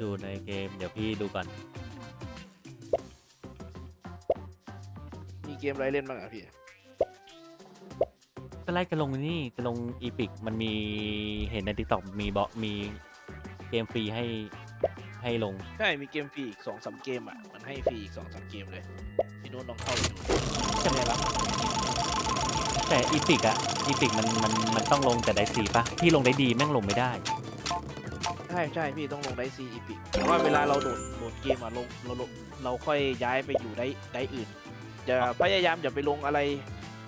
อยู่ในเกม เดี๋ยวพี่ดูก่อน มีเกมอะไรเล่นบ้างอะพี่ ก็ไล่จะลงนี่จะลงอีพิกมันมีเห็นในทิกตอกมีบอมีเกมฟรีให้ให้ลง ใช่ มีเกมฟรีอีกสองสามเกมอะ มันให้ฟรีอีกสองสามเกมเลย พี่โน้ตลองเข้าไปดูใช่ไหมล่ะแต่อีพิกอะอีพิกมันมันมันต้องลงแต่ได้สีปะพี่ลงได้ดีแม่งลงไม่ได้ ใช่ใช่พี่ต้องลงไดซีอีพิกแต่ว่าเวลาเราโดดโดดเกมอะลงเราลงเราค่อยย้ายไปอยู่ไดไดอื่นจะพยายามอย่าไปลงอะไร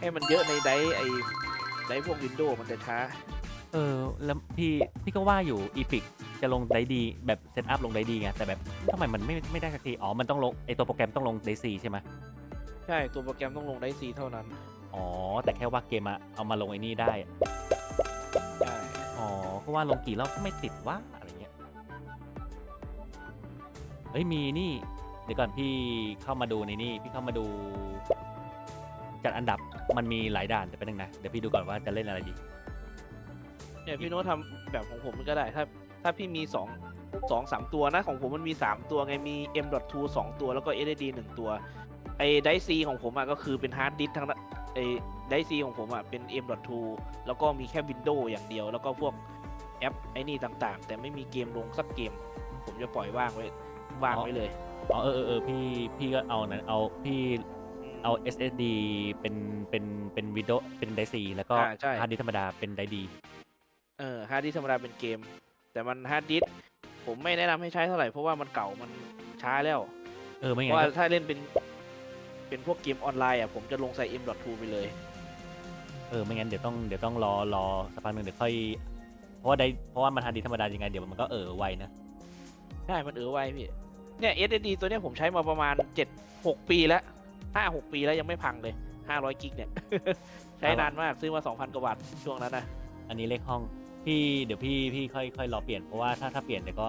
ให้มันเยอะในไดไอไดพวกวินโดว์มันจะช้า เออแล้วพี่พี่ก็ว่าอยู่อีพิกจะลงได้ดีแบบเซตอัพลงได้ดีไงแต่แบบทำไมมันไม่ไม่ได้สักทีอ๋อมันต้องลงไอตัวโปรแกรมต้องลงได้สีใช่ไหมใช่ตัวโปรแกรมต้องลงไดซีเท่านั้นอ๋อแต่แค่ว่าเกมอะเอามาลงไอ้นี่ได้อะใช่อ๋อเพราะว่าลงกี่รอบก็ไม่ติดว่าอะไร เฮ้ยมีนี่ เดี๋ยวก่อนพี่เข้ามาดูในนี่พี่เข้ามาดู จัดอันดับมันมีหลายด่านแต่เป็นยังไงเดี๋ยวพี่ดูก่อนว่าจะเล่นอะไรดีเนี่ยพี่โน้ตทำแบบของผมก็ได้ถ้าถ้าพี่มีสองสองสามตัวนะของผมมันมีสามตัวไงมี M.2 สองตัวแล้วก็ SSD หนึ่งตัวไอ้ไดซีของผมอะก็คือเป็นฮาร์ดดิสทั้งนั้นไอ้ไดซีของผมอะเป็น M.2 แล้วก็มีแค่ Windows อย่างเดียว แล้วก็พวกแอปไอ้นี่ต่างๆ แต่ไม่มีเกมลงสักเกม ผมจะปล่อยว่างไว้ ว่างไว้เลย อ๋อเออเออเออพี่พี่ก็เอานะเอาพี่มเอา SSD เป็นเป็นเป็นวิดีโอเป็นไดซีแล้วก็อ่าใช่ ฮาร์ดดิสก์ธรรมดาเป็นไดดี เออฮาร์ดดิสธรรมดาเป็นเกม แต่มันฮาร์ดดิสผมไม่แนะนำให้ใช้เท่าไหร่เพราะว่ามันเก่ามันช้าแล้ว เออไม่เพงั้ราะนว่าก็ถ้าเล่นเป็นเป็นพวกเกมออนไลน์อะผมจะลงใส่ M.2 ไปเลย เออไม่งั้นเดี๋ยวต้องเดี๋ยวต้องรอรอสักพักหนึ่งเดี๋ยวค่อยเพราะว่าไดเพราะว่ามันฮาร์ดดิสก์ธรรมดายังไงเดี๋ยวมันก็เออไวนะ ใช่มันเออไวพี่ เนี่ย SSD ตัวเนี้ยผมใช้มาประมาณเจ็ดหกปีแล้วห้าหกปีแล้วยังไม่พังเลยห้าร้อยกิกเนี่ย ใช้นานมากซื้อมาสองพันกว่าบาทช่วงนั้นนะอันนี้เลขห้อง พี่เดี๋ยวพี่พี่ค่อยค่อยรอเปลี่ยนเพราะว่าถ้าถ้าเปลี่ยนเดี๋ยวก็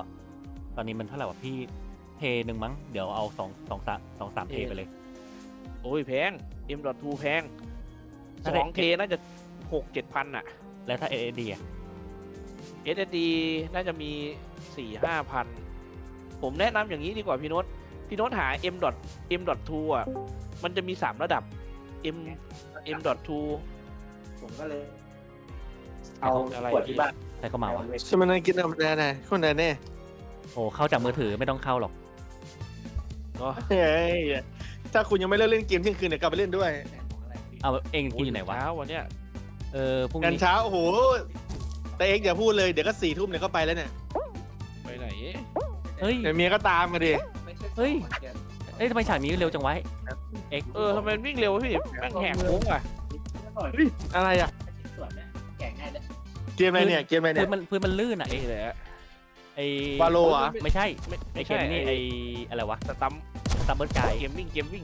ตอนนี้มันเท่าไหร่วะพี่เทหนึ่งมั้งเดี๋ยวเอาสองสองสามสองสามเทไปเลย โอ้ยแพง M.2 แพงสถ้าได้องเทน่าจะหกเจ็ดพันอะแล้วถ้า SSD อะ SSD น่าจะมีสี่ห้าพัน ผมแนะนำอย่างนี้ดีกว่าพี่โน้ตพี่โน้ตหา M. M.2 อะมันจะมีสามระดับ M. M.2 ผมก็เลย เอาอะไร ขวดที่บ้านใช้ก็มาวะใช่มันกินธรรมดาน่ะคนไหนเนี่ยโอ้เข้าจากมือถือไม่ต้องเข้าหรอกเนาะเฮ้ยถ้าคุณยังไม่เลิกเล่นเกมเที่ยงคืนเดี๋ยวกลับไปเล่นด้วยเอาเองกินอยู่ไหนวะ เช้าวันเนี้ยเออพรุ่งกันนี้เช้าโอ้โหแต่เอ็กซ์อย่าพูดเลยเดี๋ยวก็สี่ทุ่มเดี๋ยวก็ไปแล้วเนี่ยไปไหน เฮ้ย เดี๋ยวเมียก็ตามมาดิ เฮ้ย เอ้ยทำไมฉากนี้เร็วจังวะเอ็กเออทำไมมันวิ่งเร็ววะพี่แม่งแหกโค้งอะอะไรอะส่วนเนี่ยแก่ง่ายเลยเกมอะไรเนี่ย เกมอะไรพื้เนี่ยนมันพื้นมันลื่นอะเอ็กนี่แหละไอ้วาโลเหรอะไม่ใช่ไม่ไอ้ไม่เกใช่มนี่ไอ้อะไรวะสตัมซัมเบอร์กายเกมวิ่งเกมวิ่ง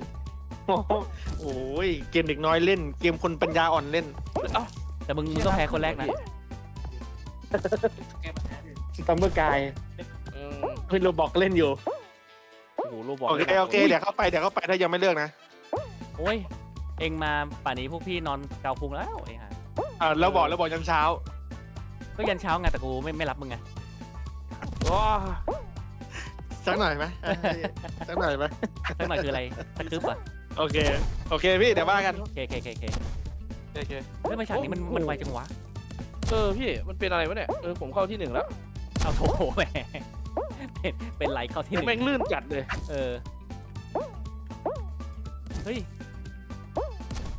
โอ้ย เกมเด็กน้อยเล่น เกมคนปัญญาอ่อนเล่นเอ้าแต่มึงมึงต้องแพ้คนแรกนะแก้ปัญหาดิสตัมเบอร์กาย เออเฮ้ยเราบอกเล่นอยู่ โอ้โหโรบอทโอเคโอเคเดี๋ยวเข้าไปเดี๋ยวเข้าไปถ้ายังไม่เลิกนะโอ้ย เองมาป่านนี้พวกพี่นอนเกาพุงแล้วเองฮะอ่าแล้วบอกแล้วบอกยันเช้าก็ยันเช้าไงแต่กูไม่ไม่รับมึงไงว้าสักหน่อยไหมอะสักหน่อยไหมสักหน่อยคืออะไรสกึปอะโอเคโอเคพี่เดี๋ยวว่ากันโอเคโอเคโอเคโอเคโอเค เฮ้ยทำไมฉากนี้มันมันไวจังวะ เออพี่มันเป็นอะไรวะเนี่ย เออผมเข้าที่หนึ่งแล้ว เอาโถแหม เป็นเป็นไรเข้าที่หนึ่งแม่งลื่นจัดเลยเออเฮ้ย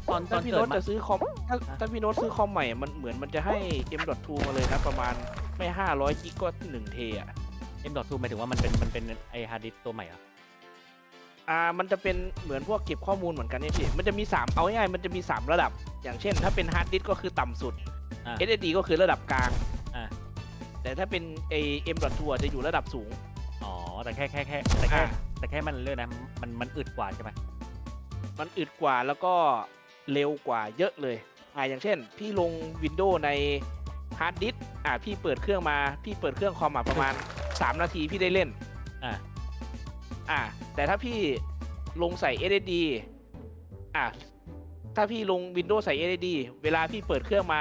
ตอนตถ้าอนพี่เกิโน้ดตมาจะซื้อคอมถ้าฮะถ้าพี่โน้ตซื้อคอมใหม่มันเหมือนมันจะให้ M.2 มาเลยนะประมาณไม่ห้าร้อยกิกก็หนึ่งเทอะเอ็มดอททูหมายถึงว่ามันเป็นมันเป็นไอฮาร์ดดิสตัวใหม่เหรอะอ่ามันจะเป็นเหมือนพวกเก็บข้อมูลเหมือนกันเนี่ยพี่มันจะมี 3 เอาง่ายๆมันจะมี 3 ระดับ อย่างเช่น ถ้าเป็นฮาร์ดดิสก์ก็คือต่ำสุด อ่า SSD ก็คือระดับกลางอ่าแต่ถ้าเป็นไอ M.2 อะจะอยู่ระดับสูงอ๋อ แต่แค่แค่แค่แต่แค่อ่า แต่แค่มันเลื่อนนะมันมันอึดกว่าใช่ไหมมันอึดกว่าแล้วก็เร็วกว่าเยอะเลย อ่าอย่างเช่น พี่ลง Windows ในฮาร์ดดิสก์อ่าพี่เปิดเครื่องมา พี่เปิดเครื่องคอมอะประมาณ 3 นาทีพี่ได้เล่น อ่าอ่า แต่ถ้าพี่ลงใส่ SSD อ่าถ้าพี่ลง Windows ใส่ SSD เวลาพี่เปิดเครื่องมา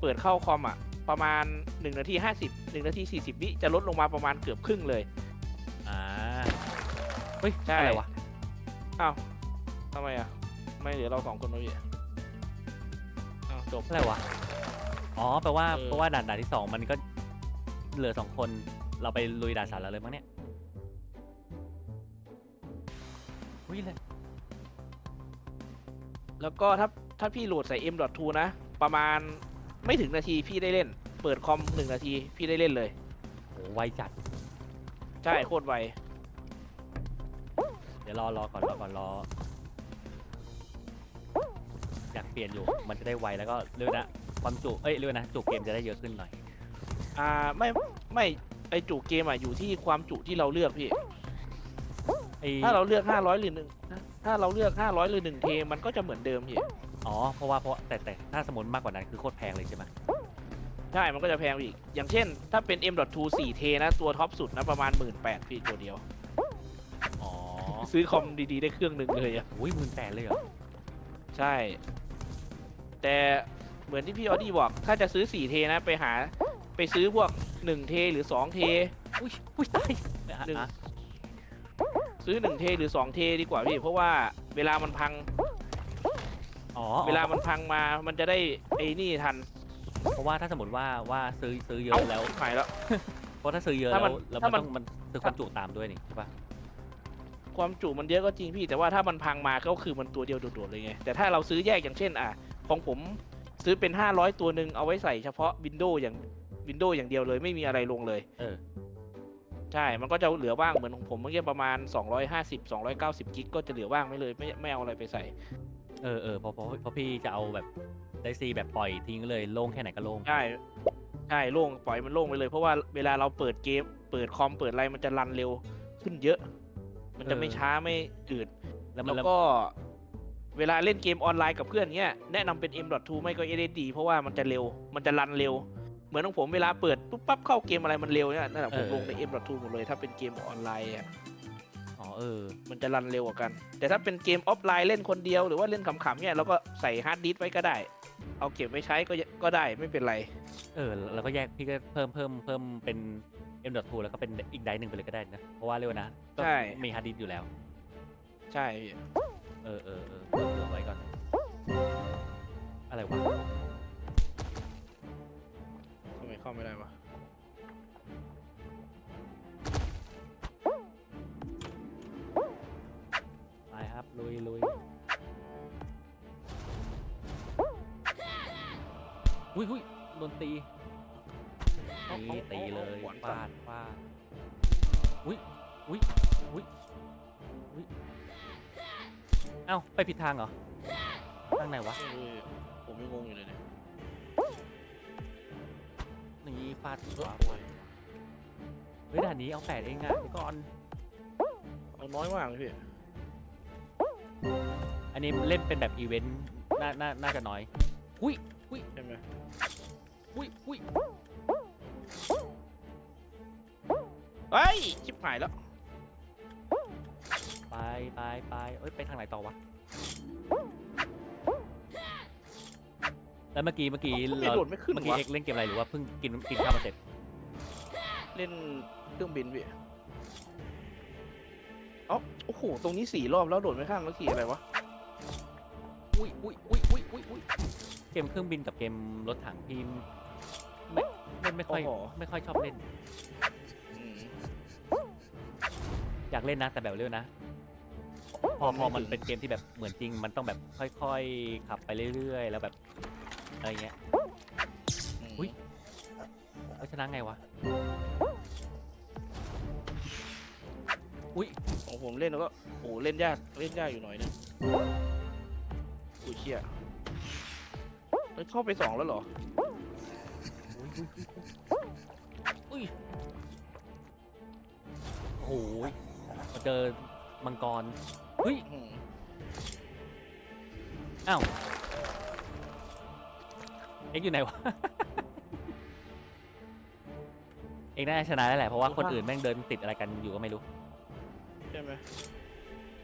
เปิดเข้าคอมอะประมาณ 1 นาที 50 1 นาที 40 วิจะลดลงมาประมาณเกือบครึ่งเลย เฮ้ยใช่ อะไรวะอ้าวทำไมอะ ไม่เหลือเราสองคนแล้วพี่อ้าวจบ อะไรวะอ๋อแปลว่าเออแปลว่าด่านด่านที่สองมันก็เหลือสองคนเราไปลุยด่านสามแล้วเลยมั้งเนี่ยอุ้ยเลยแล้วก็ถ้าถ้าพี่โหลดใส่ M.2 นะ ประมาณไม่ถึงนาทีพี่ได้เล่น เปิดคอมหนึ่งนาทีพี่ได้เล่นเลย โหไวจัด ใช่โคตรไว เดี๋ยวรอรอก่อนรอก่อนรอ อยากเปลี่ยนอยู่ มันจะได้ไวแล้วก็เรื่อยนะ ความจุ เอ้ยเรื่อยนะ จุเกมจะได้เยอะขึ้นหน่อย อ่าไม่ไม่ไอจุเกมอะอยู่ที่ความจุที่เราเลือกพี่ ไอ้ถ้าเราเลือก 500หรือหนึ่งถ้าเราเลือก 500หรือหนึ่งเทมันก็จะเหมือนเดิมพี่ อ๋อ เพราะว่าเพราะแต่แต่ถ้าสมมติมากกว่านั้นคือโคตรแพงเลยใช่ไหม ใช่ มันก็จะแพงไปอีก อย่างเช่น ถ้าเป็น M.2 4เทนะ ตัวท็อปสุดนะ ประมาณ 1 8ื่นพี่ตัวเดียว อ๋อซื้อคอมดีๆ ได้เครื่องหนึ่งเลยอะอุ้ยหมื่นแปดเลยเหรอ ใช่ แต่เหมือนที่พี่ออดี้บอก ถ้าจะซื้อ4เทนะ ไปหา ไปซื้อพวก1เทหรือ2เทอุ้ยอุ้ยตายหนึ่งอะซื้อ1เทหรือ2เทดีกว่าพี่ เพราะว่าเวลามันพัง อ๋อเวลามันพังมา มันจะได้ไอ้นี่ทัน เพราะว่าถ้าสมมติว่าว่าซื้อซื้อเยเอ้าอะแล้ว หายแล้ว เพราะถ้าซื้อเยอะถ้าแล้มันวแล้วถ้ามันมัน ต้องมันซื้อความจุตามด้วยนี่ใช่ปะความจุมันเยอะก็จริงพี่ แต่ว่าถ้ามันพังมาก็คือมันตัวเดียวโดดๆเลยไง แต่ถ้าเราซื้อแยกอย่างเช่น อะ ของผมซื้อเป็น 500 ตัวหนึ่งเอาไว้ใส่เฉพาะ Windows อย่าง Windows อย่างเดียวเลยไม่มีอะไรลงเลย เออ ใช่ มันก็จะเหลือว่างเหมือนของผมเมื่อกี้ประมาณ 250 290 กิกก็จะเหลือว่างไม่เลยไม่ไม่เอาอะไรไปใส่ เออเออเพราะเพราะเพราะพี่จะเอาแบบ ไดซีแบบปล่อยทิ้งเลยโล่งแค่ไหนก็โล่งใช่ใช่โล่งปล่อยมันโล่งไปเลย เพราะว่าเวลาเราเปิดเกม เปิดคอมเปิดอะไรมันจะรันเร็วขึ้นเยอะ มันจะไม่ช้าไม่อืดแล้วมัแล้นวแล้วก็เวลาเล่นเกมออนไลน์กับเพื่อนเนี้ยแนะนำเป็น M.2 ไม่ก็ SSD เพราะว่ามันจะเร็ว มันจะรันเร็ว เหมือนของผมเวลาเปิดปุ๊บปั๊บเข้าเกมอะไรมันเร็วเนี่ยนั่นแหละผมลงใน M.2 หมดเลย ถ้าเป็นเกมออนไลน์อะอ๋อเออ มันจะรันเร็วกว่ากัน แต่ถ้าเป็นเกมออฟไลน์เล่นคนเดียวหรือว่าเล่นขำๆเนี่ยเราก็ใส่ฮาร์ดดิสก์ไว้ก็ได้ เอาเก็บไว้ใช้ก็ยก็ได้ไม่เป็นไร เออแล้วก็แยกพี่ก็เพิ่มเพิ่มเพิ่มเป็น M.2 แล้วก็เป็นอีกไดร์หนึ่งไปเลยก็ได้นะ เพราะว่าเร็วนะ ก็ใช่ มีฮาร์ดดิสก์อยู่แล้ว ใช่พี่เออเออเออเผื่อเผื่อไว้ก่อน อะไรวะ ทำไมเข้าไม่ได้วะ โดนตีนี่ตีเลยฟาดฟาดอุ้ยอุ้ยอุ้ยอุ้ยเอ้าไปผิดทางเหรอทางไหนวะไม่รู้พี่ผมยังงงอยู่เลยเนี่ยนี่ฟาดขเออวาโอ้ยเฮ้ยด่านนี้เอาแปดเองอะเดี๋ยวก่อนเอาน้อยมากเลยพี่อันนี้เล่นเป็นแบบอีเวนต์น่าน่าน่าจะน้อย อุ้ยใช่ไหม อุ้ยอุ้ยเฮ้ย ชิบหายแล้ว ไปไปไปเอ้ยไปทางไหนต่อวะ แล้วเมื่อกี้เมื่อกี้ไม่เราโดดไม่ขึ้นเมื่อกี้วะเอ็กเล่นเกมอะไรหรือว่าเพิ่งกินกินข้าวมาเสร็จเล่นเครื่องบินพี่เอ้าโอ้โห ตรงนี้สี่รอบแล้วโดดไม่ข้ามแล้วขี่อะไรวะ อุ้ยอุ้ยอุ้ยอุ้ยอุ้ยอุ้ยเกมเครื่องบินกับเกมรถถังพี่ไม่เล่น ไม่ค่อยโอ้โห ไม่ค่อยชอบเล่น อืม อยากเล่นนะ แต่แบบเร็วนะ พอพอมันเป็นเกมที่แบบเหมือนจริง มันต้องแบบค่อยๆขับไปเรื่อยๆ แล้วแบบอะไรเงี้ย อุ๊ย เอ้ยชนะไงวะ อุ้ยของผมเล่นแล้วก็โอ้โหเล่นยากเล่นยากอยู่หน่อยนึงอุ้ยเชี่ยเฮ้ยเข้าไปสองแล้วเหรอ อุ้ยอุ้ยอุ้ยอุ้ยโอ้โหมาเจอมังกรเฮ้ยอืมอ้าวเอ็กซ์อยู่ไหนวะ เอ็กซ์น่าจะชนะแล้วแหละเพราะว่าคนอื่นแม่งเดินติดอะไรกันอยู่ก็ไม่รู้ ใช่ไหม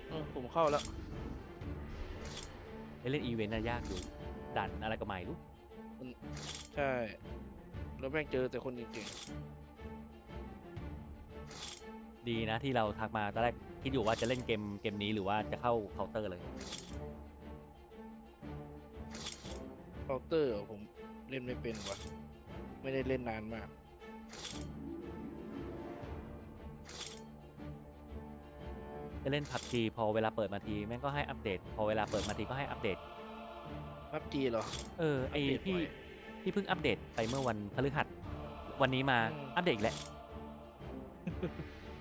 เออผมเข้าแล้ว เล่นอีเวนต์น่ะยากอยู่ดันอะไรก็ไม่รู้ ใช่ แล้วแม่งเจอแต่คนเก่งดีนะที่เราทักมาตอนแรกคิดอยู่ว่าจะเล่นเกมเกมนี้หรือว่าจะเข้าเคาน์เตอร์เลยเคาน์เตอร์ผมเล่นไม่เป็นวะไม่ได้เล่นนานมาก จะเล่นผับจีพอเวลาเปิดมาทีแม่งก็ให้อัปเดต พอเวลาเปิดมาทีก็ให้อัปเดต พับจีเหรอ เออไออัปเดตพี่บ่อย พี่เพิ่งอัปเดตไปเมื่อวันพฤหัส วันนี้มาอืมอัปเดตอีกแล้ว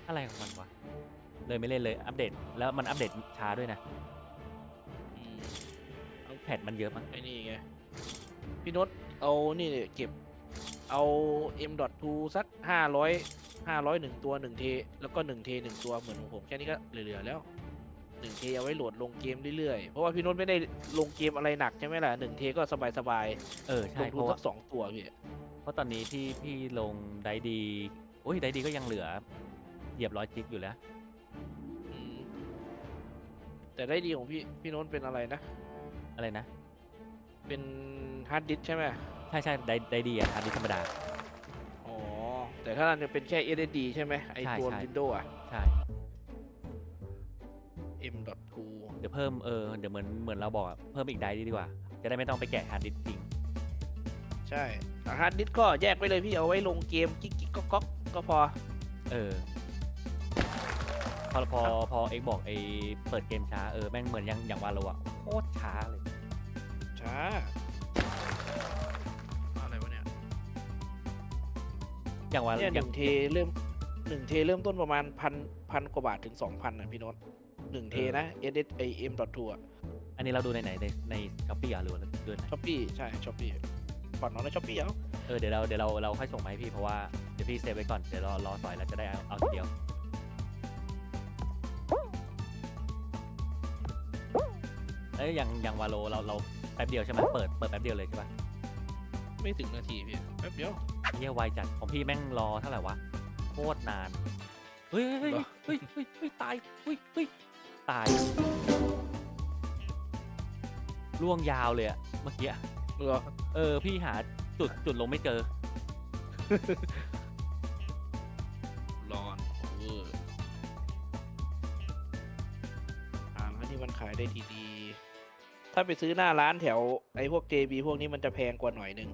อะไรของมันวะ เลยไม่เล่นเลยอัปเดต แล้วมันอัปเดตช้าด้วยนะอืมแพทมันเยอะมั้งไอ้นี่ไง พี่นศเอานี่เก็บ เอา M.2 สักห้าร้อยห้าร้อยหนึ่งตัวหนึ่งเท แล้วก็หนึ่งเทหนึ่งตัวเหมือนของผม แค่นี้ก็เหลือๆแล้ว หนึ่งเทเอาไว้โหลดลงเกมเรื่อยๆ เพราะว่าพี่นศไม่ได้ลงเกมอะไรหนักใช่ไหมล่ะหนึ่งเทก็สบายเออๆลใช่งเพทุนราะสัว่ากสองตัวพี่ เพราะตอนนี้ที่พี่ลงไดดีโอ้ยไดดีก็ยังเหลือ เหยียบร้อยจิกอยู่แล้ว อืมแต่ได้ดีของพี่พี่นศเป็นอะไรนะ อะไรนะ เป็นฮาร์ดดิสก์ใช่ไหมใช่ใช่ไดไดดีอะฮาร์ดดิสก์ธรรมดา อ๋อ แต่ถ้านั่นจะเป็นแค่ SSD ใช่ไหมไอใช่ตัว ใช่ Windows อะ ใช่ M.2 เดี๋ยวเพิ่มเออเดี๋ยวเหมือนเหมือนเราบอกอะเพิ่มอีกไดดีดีกว่า จะได้ไม่ต้องไปแกะฮาร์ดดิสก์ทิ้งใช่แต่ฮาร์ดดิสก์ก็แยกไปเลยพี่เอาไว้ลงเกมกิ๊กกิ๊กก๊อกก๊อกก็พอ เออ พอพอพอเอ็กบอกไอเปิดเกมช้าเออแม่งเหมือนอย่างอย่างวาโลอะโคตรช้าเลย ช้า อะไรวะเนี่ย อย่างวาเนี่ยหอย่านึ่งงเทเริ่มหนึ่งเทเริ่มต้นประมาณพันพันกว่าบาทถึงสองพันนะพี่โน้ต หนึ่งเทนะ S S A M dot two อะอันนี้เราดูในไหนในในช้อปปี้อะหรือว่าดูในไหนช้อปปี้ใช่ช้อปปี้ผ่อนน้องในช้อปปี้เอาเออเดี๋ยวเราเดี๋ยวเราเราค่อยส่งมาให้พี่เพราะว่าเดี๋ยวพี่เซฟไว้ก่อนเดี๋ยวรอรอสอยแล้วจะได้เอาเอาทีเดียวเอ้ยอย่างอย่างวาโลเราเราแป๊บเดียวใช่ไหมเปิดเปิดแป๊บเดียวเลยใช่ปะไม่ถึงนาทีพี่แป๊บเดียวเยี่ยไวจัดของพี่แม่งรอเท่าไหร่วะโคตรนานเฮ้ยเฮ้ยเหรอเฮ้ยเฮ้ยเฮ้ยตายเฮ้ยเฮ้ย ตายล่วงยาวเลยอะเมื่อกี้อะเหรอเออ พี่หาจุดจุดลงไม่เจอร้อนเวอร์อ่าแล้วนี่มันขายได้ดีๆ ถ้าไปซื้อหน้าร้านแถว ไอ้พวก JB พวกนี้มันจะแพงกว่าหน่อยนึง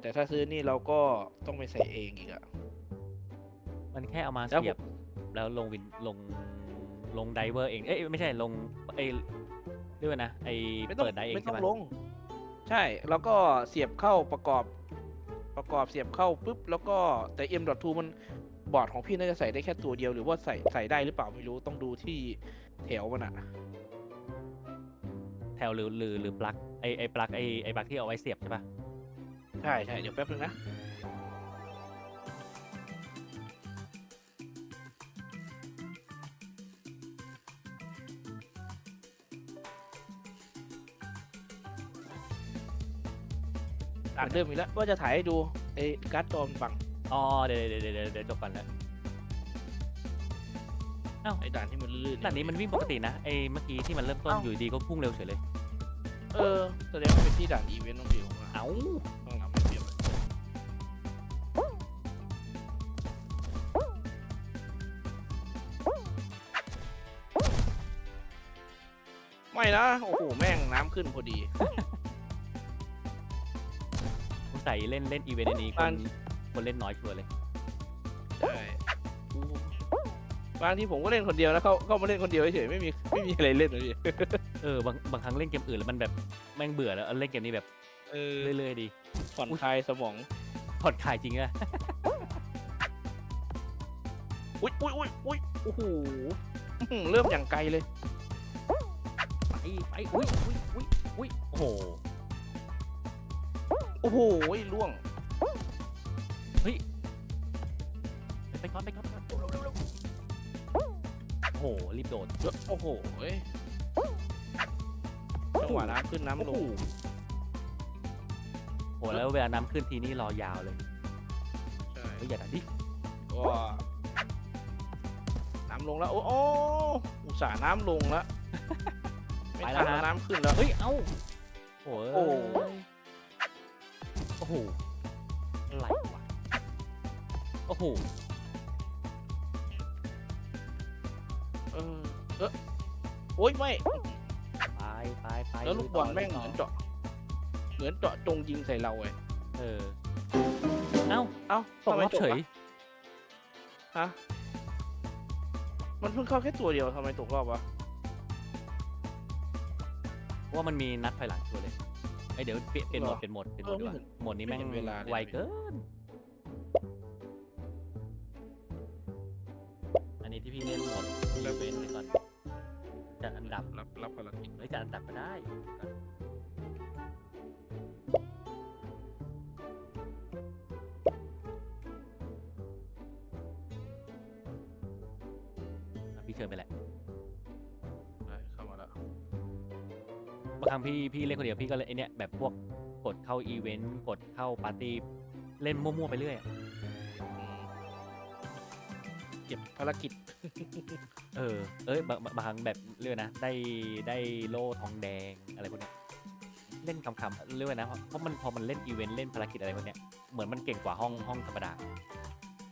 แต่ถ้าซื้อนี่เราก็ต้องไปใส่เองอีกอะ มันแค่เอามาแล้วผม เสียบ แล้วลงวินลง ลงไดเวอร์เอง เอ้ยไม่ใช่ลงไอเรียกว่านะไอไม่ต้องเปิดไดเองไม่ใช่ต้อไหมงลง ใช่แล้วก็เสียบเข้าประกอบ ประกอบเสียบเข้าปุ๊บแล้วก็แต่ M.2 มันบอร์ดของพี่น่าจะใส่ได้แค่ตัวเดียวหรือว่าใส่ใส่ได้หรือเปล่าไม่รู้ต้องดูที่แถวมันอะแถวหรือหรือหรือปลั๊กไอไอปลั๊กไอไอปลั๊กที่เอาไว้เสียบใช่ปะใช่ใช่เดี๋ยวแป๊บนึงนะ อ่านเริ่มอีกแล้วว่าจะถ่ายให้ดูไอ้การ์ดจอมนบังอ๋อเดี๋ยวเดี๋ยวเดี๋ยวเดี๋ยวเดี๋ยวจบก่อนแล้วไอ้ด่านที่มันลื่นๆแต่นี้มันวิ่งปกตินะไอเมื่อกี้ที่มันเริ่มต้นเอ้าอยู่ดีก็พุ่งเร็วเฉยเลย เออแสดงว่าเป็นที่ด่านอีเวนต์ต้องพี่ผมว่าเอ้าข้างหลังไม่เปรียบเลยไม่นะ โอ้โห แม่งน้ำขึ้นพอดี สงสัยเล่นเล่นอีเวนต์อันนี้คบ้าน นคนเล่นน้อยชัวร์เลย ใช่บางทีผมก็เล่นคนเดียวนะเขาเขามาเล่นคนเดียวเฉยๆไม่มีไม่มีอะไรเล่นเลยพี่เออบางบางครั้งเล่นเกมอื่นแล้วมันแบบแม่งเบื่อแล้วเออเล่นเกมนี้แบบเออเรื่อยๆดีผ่อนคลายสมองผ่อนคลายจริงอะอุ้ยอุ้ยอุ้ยอุ้ยโอ้โหอื้อหือเริ่มอย่างไกลเลย ไปไปอุ้ยอุ้ยอุ้ยอุ้ยโอ้โห โอ้โหล่วงไปก่อนไปก่อนไปก่อนเร็วเร็วเร็วโอ้โห รีบโดดโอ้โหเอ้ยจังหวะน้ำขึ้นน้ำลโอ้งโหโหแล้วเวลาน้ำขึ้นทีนี่รอยาวเลยใช่เฮ้ยอย่าดันดิก็น้ำลงแล้ว โอ้โอ้อุตส่าห์น้ำลงแล้ว ไม่ทันแล้วน้ำขึ้นแล้ว เฮ้ย เอ้าโอ้โอ้ย โอ้โหอะไรวะโอ้โหโอ้ยไม่ไปไปไปแล้วลูกบอลต่แม่งเหต่มือนเจาะเหมือนเจาะจงยิงใส่เราไงเออ เอ้าเอ้าตกทำไมรอบเฉยวะฮะมันเพิ่งเข้าแค่ตัวเดียวทำไมตกรอบวะว่ามันมีนัดภายหลังตัวเลยไอยเดี๋ยวเปลี่ยนเปลี่ยนโหมดหรอเปลี่ยนโหมดเปลี่ยนโหมดเออดีกว่าไม่เห็นโหมดนี้ไม่แม่งเห็นเวลาเลย ไวเกิน อันนี้ที่พี่เล่นโหมดอีเวนต์ไว้ก่อนจัดอันดับรับรับภารกิจเฮ้ยจัดอันดับก็ได้ก่อนอะพี่เชิญไปแหละ บางครั้งพี่พี่เล่นคนเดียวพี่ก็เลยไอเนี้ยแบบพวกกดเข้าอีเวนต์กดเข้าปาร์ตี้เล่นมั่วๆไปเรื่อยอะอืมเก็บภารกิจ เออเอ้ยบางบางบางครั้งแบบเรียกว่านะได้ได้โล่ทองแดงอะไรพวกเนี้ยเล่นคำๆเรียกว่านะเพราะมันพอมันเล่นอีเวนต์เล่นภารกิจอะไรพวกเนี้ยเหมือนมันเก่งกว่าห้องห้องธรรมดา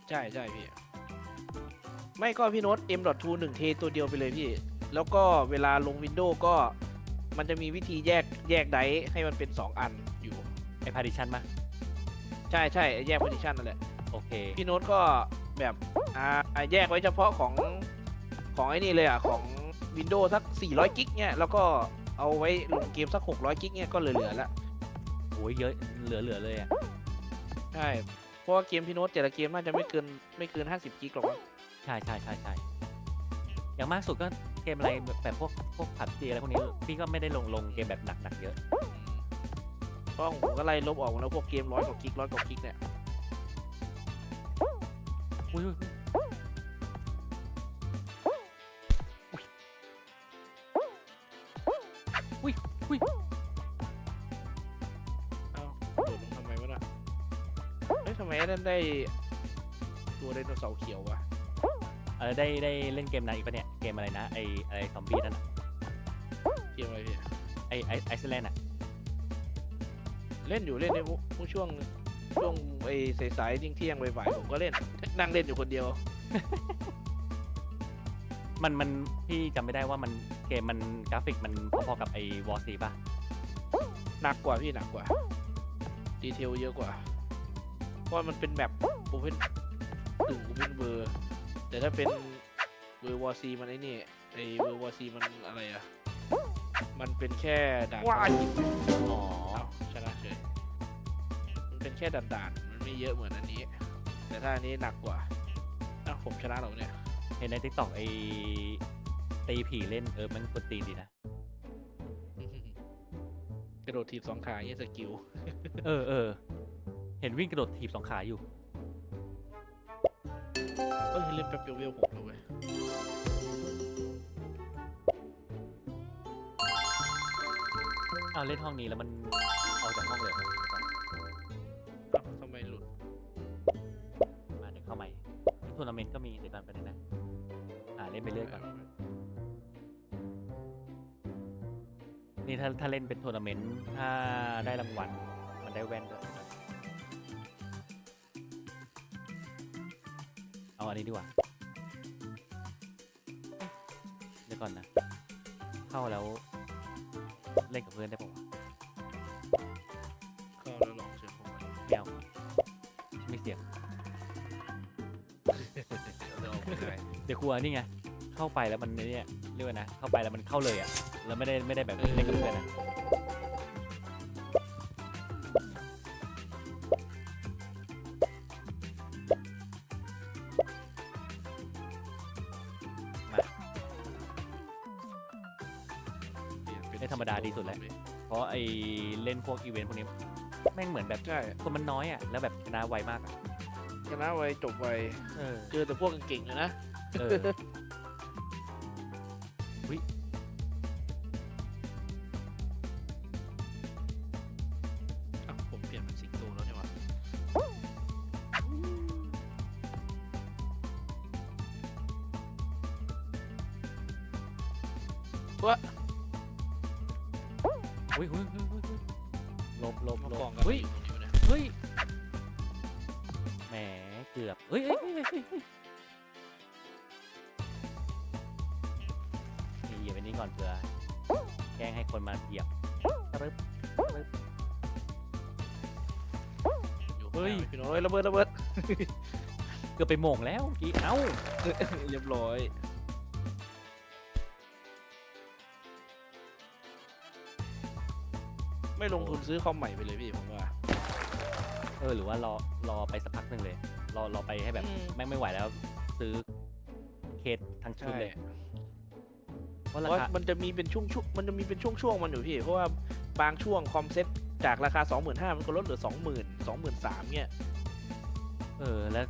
ใช่ใช่พี่ ไม่ก็พี่โน้ต M.2 หนึ่งเทตัวเดียวไปเลยพี่ แล้วก็เวลาลงวินโดว์ก็ มันจะมีวิธีแยกแยกไดร์ให้มันเป็น2อันอยู่ ไอพาริชันมาใช่ใช่แยกพ a ิชันนั่นแหละ โอเค พี่โน้ตก็แบบอ่าอ่าแยกไว้เฉพาะของของไอ้นี่เลยอะ ของ Windows สัก 400 กิกเนี่ย แล้วก็เอาไว้ลงเกมสัก 600 กิกเนี่ย ก็เหลือๆแล้ว โอ้ยเยอะเหลือเหลือเลยอะ ใช่ เพราะว่าเกมพี่โน้ตแต่ละเกมน่าจะไม่เกินไม่เกิน 50 กิกหรอกมั้งใช่ใช่ใช่ใช่อย่างมากสุดก็เกมอะไรแบบแบบพวก พวกผับจีอะไรพวกนี้พี่ก็ไม่ได้ลงลงเกมแบบหนักหนักๆเยอะเพราะของผมก็ไล่ลบออกหมดแล้วพวกเกมร้อยกว่ากิกร้อยกว่ากิกเนี่ยอุ้ยอุ้ยอุ้ยอุ้ยเอ้าโดดลงทำไมวะน่ะเฮ้ยทำไมไอ้นั่นได้ตัวไดโนเสาร์เขียววะเออได้ได้เล่นเกมนั้นอีกปะเนี่ยเกมอะไรนะไออะไรซอมบี้นั่นอะ เกมอะไรพี่ไอไอไอซ์แลนด์อะเล่นอยู่เล่นในพวกช่วงช่วงไอ้สายๆเที่ยงๆบ่ายๆผมก็เล่น นั่งเล่นอยู่คนเดียว มันมันพี่จำไม่ได้ว่ามันเกมมันกราฟิกมันพอๆกับไอวอร์ซีป่ะหนักกว่าพี่หนักกว่า ดีเทลเยอะกว่า เพราะมันเป็นแบบโอเพนตึงโอเพนเบอร์ แต่ถ้าเป็นเวอร์วอซีมันไอ้นี่ไอเวอร์วอซีมันอะไรอะ มันเป็นแค่ด่านว้ายภารกิจอ๋ออ้าวชนะเฉยมันเป็นแค่ด่านๆมันไม่เยอะเหมือนอันนี้ แต่ถ้าอันนี้หนักกว่าอ้าวผมชนะเหรอเนี่ยเห็นในทิกตอกไอตีผีเล่นเออมันกดตีนดีนะ กระโดดทีบสองขาเงี้ยสกิลเออเออเห็นวิ่งกระโดดถีบสองขาอยู่เอ้ยเล่นแป๊บเดียวเวลหก เว้ยเอาเล่นห้องนี้แล้วมันออกจากห้องเลยเหรอเดี๋ยวก่อนอ้าวทำไมหลุดมาเดี๋ยวเข้าใหม่ทัวร์นาเมนต์ก็มีเดี๋ยวก่อนไปเลยนะ อ่าเล่นไปเรื่อยก่อน นี่ถ้าถ้าเล่นเป็นทัวร์นาเมนต์ถ้าได้รางวัลมันได้แว่นด้วยเอาอันนี้ดีกว่าเดี๋ยวก่อนนะ เข้าแล้ว เล่นกับเพื่อนได้ปะวะเข้าแล้วลองเชิญผมมาไม่เอาไม่เสี่ยง เดี๋ยวเอาไม่ได้เดี๋ยวกลัวนี่ไง เข้าไปแล้วมันเนี่ยเรียกว่านะ เข้าไปแล้วมันเข้าเลยอะ แล้วไม่ได้ไม่ได้แบบเล่นกับเพื่อนอะ พวกอีเวนต์พวกนี้แม่งเหมือนแบบใช่คนมันน้อยอะแล้วแบบชนะไวมากอะชนะไวจบไวเออเจอแต่พวกเก่งๆเลยนะ เอออุ๊ เฮ้ยข้างหน้าพี่โน้ตเฮ้ยระเบิดระเบิด เกือบไปโหม่งแล้วเมื่อกี้เอ้าเรียบร้อยไม่ลงทุนซื้อคอมใหม่ไปเลยพี่ผมว่า เออหรือว่ารอรอไปสักพักหนึ่งเลย รอรอไปให้แบบอืม แม่งไม่ไหวแล้ว ซื้อเคสทั้งชุดเลย เพราะเพราราะว่าคามันจะมีเป็นช่วงช่วงมันจะมีเป็นช่วงช่วงๆมันอยู่พี่ เพราะว่าบางช่วงคอมเซ็ต จากราคา 25,000มันก็ลดเหลือ 20,000 23,000เนี่ยเออแล้ว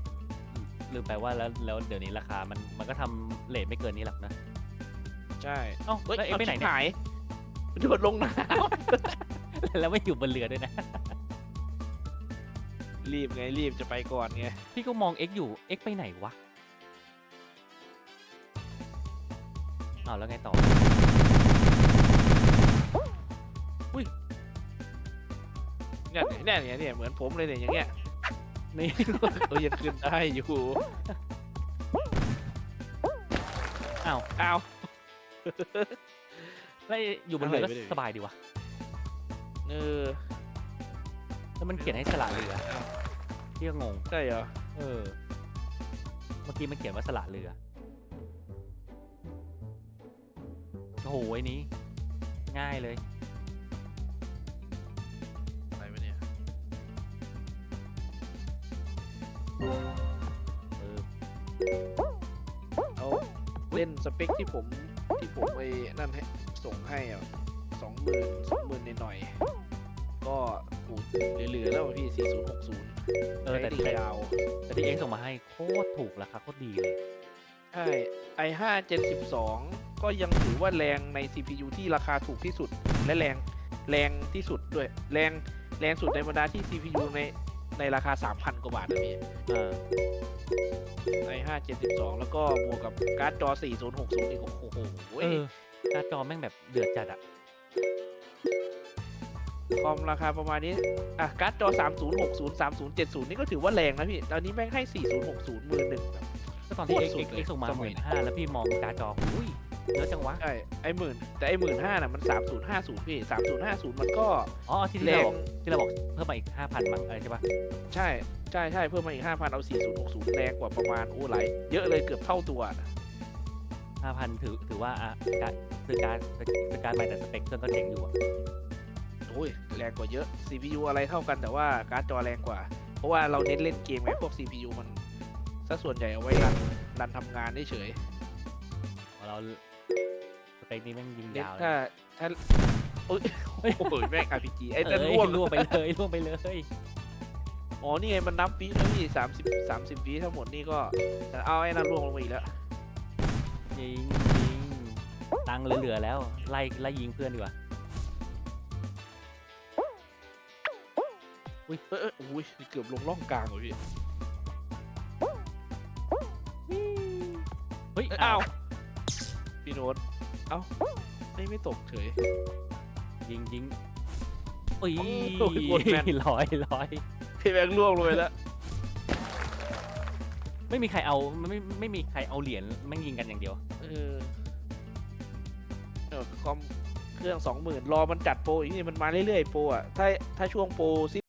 ลืมไปว่าแล้วแล้วเดี๋ยวนี้ราคามันมันก็ทำเลทไม่เกินนี้หรอกนะ ใช่เอ้าเฮ้ยแล้วเอ็งไปไหนาชิบเนี่ย หายโดดลงน้แล้วไม่อยู่บนเรือด้วยนะำรีบไงรีบจะไปก่อนไงพี่ก็มอง X อยู่ X ไปไหนวะอ้าวแล้วไงต่อ เนี่ยเนี่ยเนี่ยเนี่ยเหมือนผมเลยเนี่ยอย่างเงี้ยนี่เออยังขึ้นได้อยู่อ้าวอ้าวแล้วอยู่บนเรือก็อะไรไม่ได้สบายดีวะเออแล้วมันเขียนให้สละเรือพี่ก็งง ใช่เหรอเออ เมื่อกี้มันเขียนว่าสละเรือ โอ้โหไอ้นี้ ง่ายเลย เออเอาเล่นสเปคที่ผมที่ผมไปนั่นให้ส่งให้อะสองหมื่นสองหมื่นหน่อยๆก็อูดเหลือๆแล้วอะพี่สี่ศูนย์หกศูนย์เออแต่ดีแต่ยาว แต่ที่เอ็กส่งมาให้โคตรถูกราคาโคตรดีเลย ใช่ i ห้าเจ็ดสิบสองก็ยังถือว่าแรงใน CPU ที่ราคาถูกที่สุดและแรงแรงที่สุดด้วย แรงแรงสุดในบรรดาที่ CPU ใน ในราคา 3,000 กว่าบาทนะพี่เออ i ห้าเจ็ดสิบสองแล้วก็บวกกับการ์ดจอ 4060อีกโอ้โหเออการ์ดจอแม่งแบบเดือดจัดอะคอมราคาประมาณนี้ อะ การ์ดจอ 3060 3070 นี่ก็ถือว่าแรงนะพี่ ตอนนี้แม่งให้ 4060มือหนึ่งแบบ ก็ตอนที่ โคเอ็ตกรสุดเอ็กเลยส่งมาสหมัยมื่นนี้ห้าแล้วพี่มองการ์ดจออุ้ย เยอะจังวะ ใช่ไอ้หมื่นแต่ไอ้หมื่นห้าน่ะมัน3050พี่3050มันก็ อ๋อที่แรที่เรางบอกที่เราบอกเพิ่มมาอีกห้าพันมั้งอะไรใช่ปะใช่ใช่ใช่เพิ่มมาอีก5,000เอา4060แรงกว่าประมาณโอ้หลายเยอะเลยเกือบเท่าตัวห้าพันถือถือว่าอะการซื้อการซื้อการใหม่แต่สเปคเครื่องก็เจ๋งอยู่อะโอ้ยแรงกว่าเยอะ CPU อะไรเท่ากันแต่ว่าการ์ดจอแรงกว่า เพราะว่าเราเน้นเล่นเกมไงพวก CPU มันซะส่วนใหญ่เอาไว้รันรันทำงานเฉยของเรา สเปคนี้แม่งยิงๆเน้นยาวเลยถ้าถ้าโอ้ยโอ้โหแม่ง RPG ไอ้เอ้นั่นยร่วง ล่วงไปเลยล่วงไปเลยอ๋อ นี่ไง มันนับวิแล้วพี่สามสิบสามสิบวิทั้งหมดนี่ก็แต่เอาไอ้นั่นร่วงลงมาอีกแล้ว ยิงยิงตังค์เหลือๆแล้ว ไล่ไล่ยิงเพื่อนดีกว่าเอยเอยอุ้ยเกือบลงร่องกลางเลยพี่ เฮ้ยเอ้ยอ้าอ้าวว พี่โน้ตเอ้าไม่ไม่ตกเฉย ยิงยิงอุ้ยโอ้ยโคตรแม่น ร้อยร้อยพี่แบงค์ร่วงลงไปแล้ว ไม่มีใครเอาไม่ไม่ไม่มีใครเอาเหรียญแม่งยิงกันอย่างเดียว เออเออคอมเครื่องสองหมื่นรอมันจัดโปรอีกนี่มันมาเรื่อยๆโปรอะ ถ้าถ้าช่วงโปร